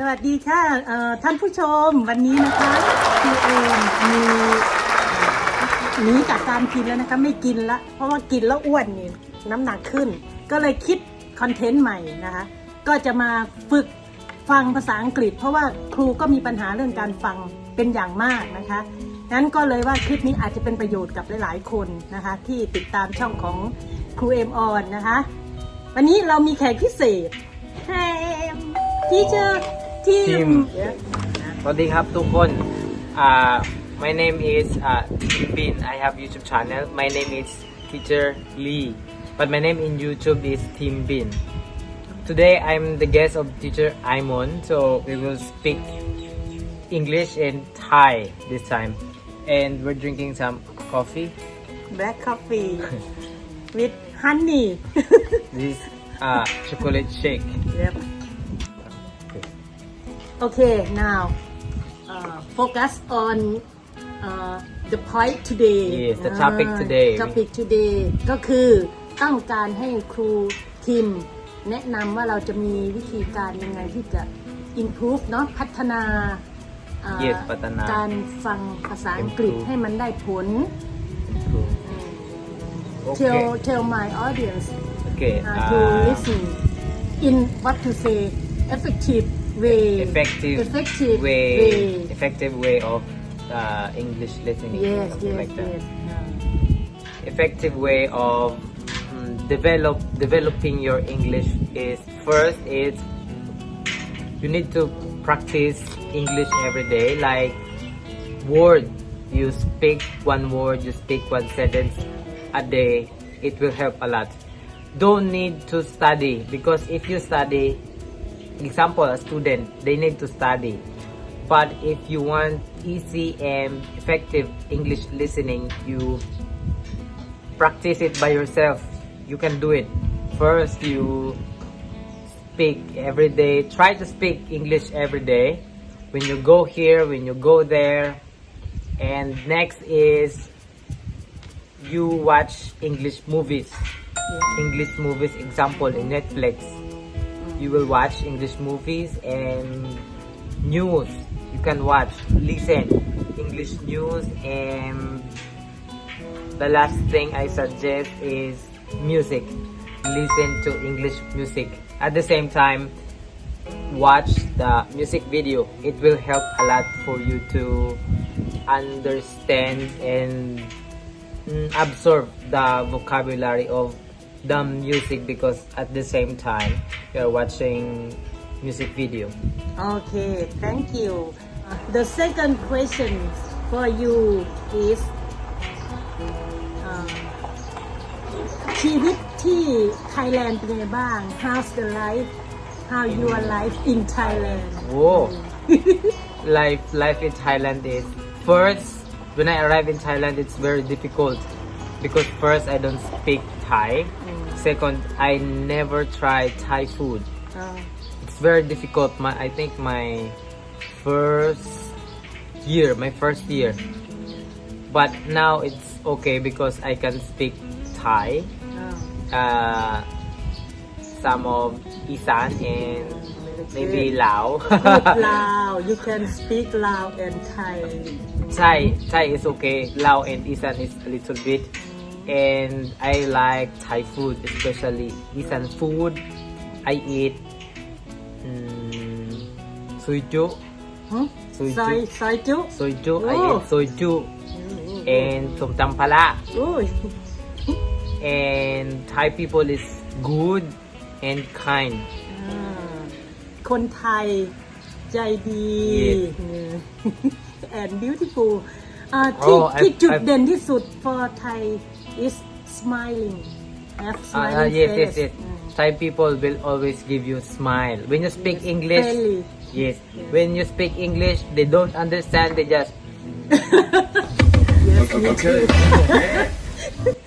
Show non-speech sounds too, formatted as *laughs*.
สวัสดีค่ะเอ่อท่านผู้ชมวันนี้นะคะคือเองมีหนีจากการกินแล้วนะคะ ไม่กินละ เพราะว่ากินแล้วอ้วนนี่น้ำหนักขึ้น ก็เลยคิดคอนเทนต์ใหม่นะคะ ก็จะมาฝึกฟังภาษาอังกฤษ เพราะว่าครูก็มีปัญหาเรื่องการฟังเป็นอย่างมากนะคะนั้นก็เลยว่าคลิปนี้อาจจะเป็นประโยชน์กับหลายๆ คนนะคะ ที่ติดตามช่องของครูเอ็มออนนะคะ วันนี้เรามีแขกพิเศษ Hi teacher team Team สวัสดีครับทุกคน uh, my name is uh, Tim Bin I have YouTube channel my name is teacher Lee but my name in YouTube is Tim Bin today I'm the guest of teacher Aimon so we will speak English and Thai this time and we're drinking some coffee black coffee *laughs* with honey this uh, chocolate shake yep Okay now uh, focus on uh, the point today Yes, the topic today. topic today ก็คือต้องการให้ครูทิมแนะนำว่าเราจะมีวิธีการยังไงที่จะ improve เนาะพัฒนาอ่า Yes พัฒนา การฟังภาษาอังกฤษ Improve ให้มันได้ผล okay tell tell my audience okay uh, to uh, listen in what to say effective way. Effective, effective way, way. effective way of uh, English listening. Yes something yes like that. yes. Uh, effective way of mm, develop developing your English is first is you need to practice English every day. Like word you speak one word you speak one sentence a day. It will help a lot. Don't need to study because if you study example a student they need to study. But if you want easy and effective english listening you practice it by yourself. You can do it. First you speak every day. Try to speak english every day. When you go here when you go there. And next is you watch english movies. English movies example in netflix you will watch english movies and news. You can watch listen english news and the last thing i suggest is music. Listen to english music. At the same time watch the music video. It will help a lot for you to understand and mm, absorb the vocabulary of the music because at the same time you're watching music video okay thank you Uh, the second question for you is uh, ชีวิตที่ไทยแลนด์เป็นยังไงบ้าง how's the life how your life in Thailand Whoa. life life in Thailand is first when I arrive in Thailand it's very difficult because first I don't speak Thai. Second I never tried Thai food. Uh, it's very difficult. My I think my first year my first year. But now it's okay because I can speak Thai. Uh, uh, some of Isan and maybe Lao. Lao. You can speak Lao and Thai. Thai, Thai is okay. Lao and Isan is a little bit. And I like Thai food, especially Isan food. I eat um, soju. Huh? Soju. Sai, soju. Soju. I oh. eat soju. Mm-hmm. And som tam pala. and Thai people is good and kind. อ่าคนไทยใจดี Yes. *laughs* and beautiful อ่าที่ Oh, I- ที่จุด I- เด่นที่สุด for Thai is smiling have Ah, smiling ah, yes, yes, face yes. อืม Thai people will always give you smile when you speak English. friendly. Yes, when you speak English, they don't understand. They just *laughs* yes me too *laughs*